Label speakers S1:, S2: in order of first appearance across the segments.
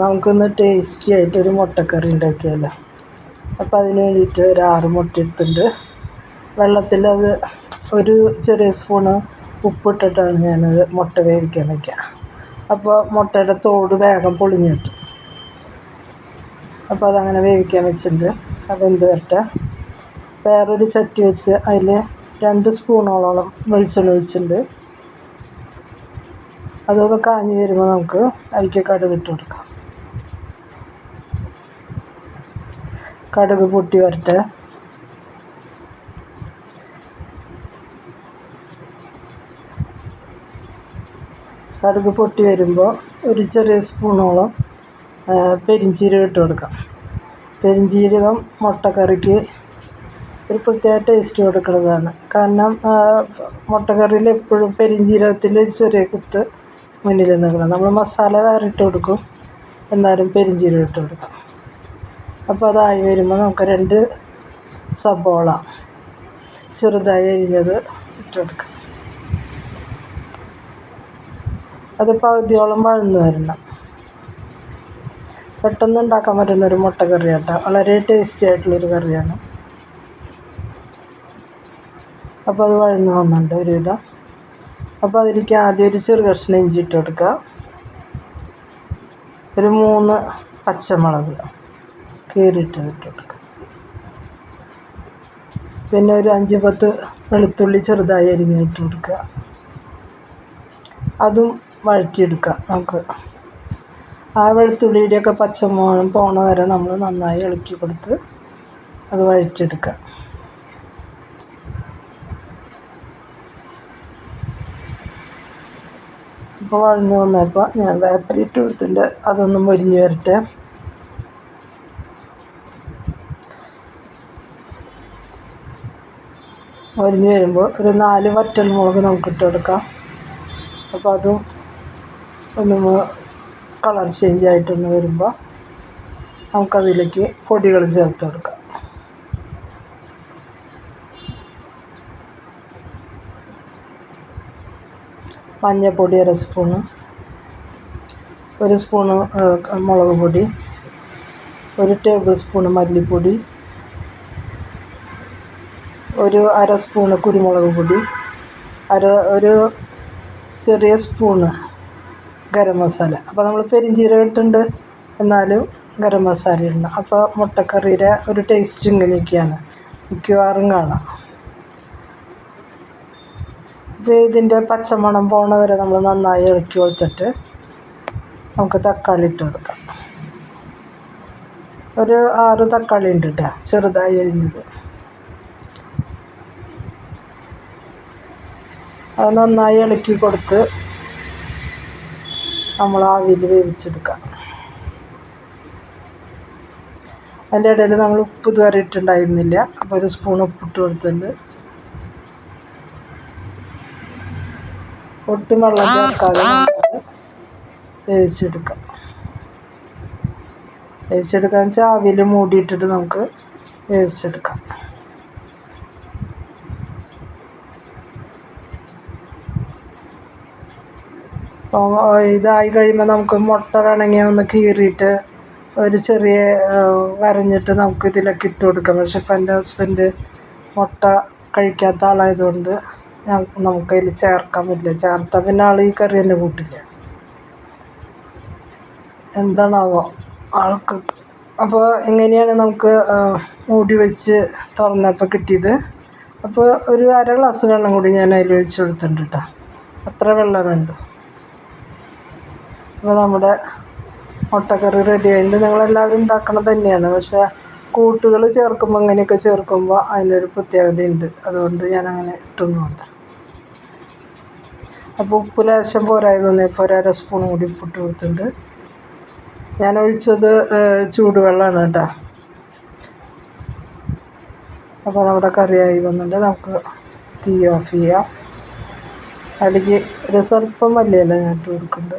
S1: നമുക്കൊന്ന് ടേസ്റ്റി ആയിട്ടൊരു മുട്ടക്കറി ഉണ്ടാക്കിയാലോ. അപ്പോൾ അതിന് വേണ്ടിയിട്ട് ഒരു ആറ് മുട്ട എടുത്തിട്ടുണ്ട്. വെള്ളത്തിൽ അത് ഒരു ചെറിയ സ്പൂണ് ഉപ്പിട്ടിട്ടാണ് ഞാനത് മുട്ട വേവിക്കാൻ വയ്ക്കുക അപ്പോൾ മുട്ടയുടെ തോട് വേഗം പൊളിഞ്ഞു കിട്ടും. അപ്പോൾ അതങ്ങനെ വേവിക്കാൻ വെച്ചിട്ടുണ്ട്. അതെന്ത് വരട്ടെ. വേറൊരു ചട്ടി വെച്ച് അതിൽ രണ്ട് സ്പൂണോളം വെളിച്ചെണ്ണ ഒഴിച്ചിട്ടുണ്ട്. അതൊന്ന് കാഞ്ഞ് വരുമ്പോൾ നമുക്ക് അതിലേക്ക് കടുക് കൊടുക്കാം. കടുക് പൊട്ടി വരട്ടെ. കടുക് പൊട്ടി വരുമ്പോൾ ഒരു ചെറിയ സ്പൂണോളം പെരിഞ്ചീരകം ഇട്ട് കൊടുക്കാം. പെരിഞ്ചീരകം മുട്ടക്കറിക്ക് ഒരു പ്രത്യേക ടേസ്റ്റ് കൊടുക്കുന്നതാണ്. കാരണം മുട്ടക്കറിയിൽ എപ്പോഴും പെരിഞ്ചീരകത്തിന്റെ ഒരു ചെറിയ കുത്ത് മുന്നിൽ നിൽക്കണം. നമ്മൾ മസാല വേറെ ഇട്ട് കൊടുക്കും. എന്നാലും പെരിഞ്ചീരകം ഇട്ട് കൊടുക്കാം. അപ്പോൾ അതായി വരുമ്പോൾ നമുക്ക് രണ്ട് സബോള ചെറുതായി അരിഞ്ഞത് ഇട്ടെടുക്കാം. അത് പകുതിയോളം വഴന്ന് വരണം. പെട്ടെന്ന് ഉണ്ടാക്കാൻ പറ്റുന്ന ഒരു മുട്ട കറി കേട്ടോ. വളരെ ടേസ്റ്റി ആയിട്ടുള്ളൊരു കറിയാണ്. അപ്പോൾ അത് വഴന്ന് വന്നിട്ടുണ്ട് ഒരുവിധം. അപ്പോൾ അതിലേക്ക് ആദ്യം ഒരു ചെറു കഷ്ണം ഇഞ്ചി ഇട്ട് കൊടുക്കുക. ഒരു മൂന്ന് പച്ചമുളക്. കീറിയിട്ട് ഇട്ട് പിന്നെ ഒരു അഞ്ച് പത്ത് വെളുത്തുള്ളി ചെറുതായി അരിഞ്ഞിട്ട് കൊടുക്കുക. അതും വഴറ്റിയെടുക്കുക നമുക്ക്. ആ വെളുത്തുള്ളിയുടെയൊക്കെ പച്ചമണം പോണ വരെ നമ്മൾ നന്നായി ഇളക്കി കൊടുത്ത് അത് വഴറ്റിയെടുക്കുക അപ്പോൾ വഴഞ്ഞു വന്നപ്പോൾ ഞാൻ വേപ്പരിട്ട് കൊടുത്തിട്ടുണ്ട്. അതൊന്നും മൊരിഞ്ഞ് വരട്ടെ. മൊരിഞ്ഞ് വരുമ്പോൾ ഒരു നാല് വറ്റൽ മുളക് നമുക്ക് ഇട്ട് കൊടുക്കാം. അപ്പോൾ അതും ഒന്ന് കളർ ചേഞ്ച് ആയിട്ടൊന്ന് വരുമ്പോൾ നമുക്കതിലേക്ക് പൊടികൾ ചേർത്ത് കൊടുക്കാം. മഞ്ഞൾപ്പൊടി അര സ്പൂണ് ഒരു സ്പൂണ് മുളക് പൊടി ഒരു ടേബിൾ സ്പൂണ് മല്ലിപ്പൊടി ഒരു അര സ്പൂണ് കുരുമുളക് പൊടി അര ഒരു ചെറിയ സ്പൂണ് ഗരം മസാല. അപ്പോൾ നമ്മൾ പെരിഞ്ചീരകം ഇട്ടുണ്ട് എന്നാലും ഗരം മസാല ഇടണം. അപ്പോൾ മുട്ടക്കറിയുടെ ഒരു ടേസ്റ്റ് ഇങ്ങനെയൊക്കെയാണ്. മിക്കവാറും കാണാം. അപ്പോൾ ഇതിന്റെ പച്ചമണം പോണ വരെ നമ്മൾ നന്നായി ഇളക്കി കൊടുത്തിട്ട് നമുക്ക് തക്കാളി ഇട്ട് കൊടുക്കാം. ഒരു ആറ് തക്കാളി ഉണ്ട് കേട്ടോ ചെറുതായി അരിഞ്ഞത്. അത് നന്നായി ഇളക്കി കൊടുത്ത് നമ്മൾ ആവിയിൽ വേവിച്ചെടുക്കാം. അതിന്റെ ഇടയിൽ നമ്മൾ ഉപ്പ് ഇതുവരെ ഇട്ടുണ്ടായിരുന്നില്ല അപ്പോൾ ഒരു സ്പൂൺ ഉപ്പ് ഇട്ട് കൊടുത്തിട്ടുണ്ട്. ഒട്ടും വെള്ളം ചേർക്കാതെ വേവിച്ചെടുക്കാം. വേവിച്ചെടുക്കാന്ന് വെച്ചാൽ ആവിയിൽ മൂടിയിട്ടിട്ട് നമുക്ക് വേവിച്ചെടുക്കാം. ഇതായി കഴിയുമ്പോൾ നമുക്ക് മുട്ട വേണമെങ്കിൽ ഒന്ന് കീറിയിട്ട് ഒരു ചെറിയ വരഞ്ഞിട്ട് നമുക്ക് ഇതിലൊക്കെ ഇട്ട് കൊടുക്കാം. പക്ഷെ ഇപ്പം എന്റെ ഹസ്ബൻഡ് മുട്ട കഴിക്കാത്ത ആളായതുകൊണ്ട് നമുക്കതിൽ ചേർക്കാൻ പറ്റില്ല. ചേർത്താൽ പിന്നെ ആൾ ഈ കറി തന്നെ കൂട്ടില്ല. എന്താണാവോ ആൾക്ക്. അപ്പോൾ എങ്ങനെയാണ് നമുക്ക് മൂടി വെച്ച് തുറന്നപ്പോൾ കിട്ടിയത്? അപ്പോൾ ഒരു അര ഗ്ലാസ് വെള്ളം കൂടി ഞാൻ അതിൽ ഒഴിച്ച് കൊടുത്തിട്ടുണ്ട് കേട്ടോ. അത്ര വെള്ളം വേണ്ട. അപ്പോൾ നമ്മുടെ മുട്ടക്കറി റെഡി ആയിട്ടുണ്ട്. നിങ്ങളെല്ലാവരും ഉണ്ടാക്കണത് തന്നെയാണ്. പക്ഷെ കൂട്ടുകൾ ചേർക്കുമ്പോൾ അങ്ങനെയൊക്കെ ചേർക്കുമ്പോൾ അതിനൊരു പ്രത്യേകതയുണ്ട്. അതുകൊണ്ട് ഞാൻ അങ്ങനെ ഇട്ടൊന്നും മാത്രം അപ്പോൾ ഉപ്പ് ലേശം പോരായി ഇപ്പോൾ ഒരു സ്പൂൺ കൂടി ഉപ്പിട്ട് കൊടുത്തിട്ടുണ്ട്. ഞാൻ ഒഴിച്ചത് ചൂടുവെള്ളമാണ് കേട്ടോ. അപ്പോൾ നമ്മുടെ കറിയായി വന്നിട്ട് നമുക്ക് തീ ഓഫ് ചെയ്യാം. അതിലേക്ക് ഒരു സ്വല്പം മല്ലിയല്ല ഞാൻ ഇട്ട് കൊടുക്കുന്നുണ്ട്.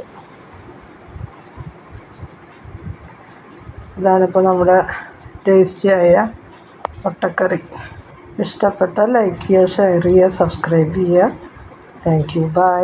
S1: ഇതാണിപ്പോൾ നമ്മുടെ ടേസ്റ്റിയായ മുട്ടക്കറി. ഇഷ്ടപ്പെട്ടാൽ ലൈക്ക് ചെയ്യുക ഷെയർ ചെയ്യുക സബ്സ്ക്രൈബ് ചെയ്യുക. Thank you by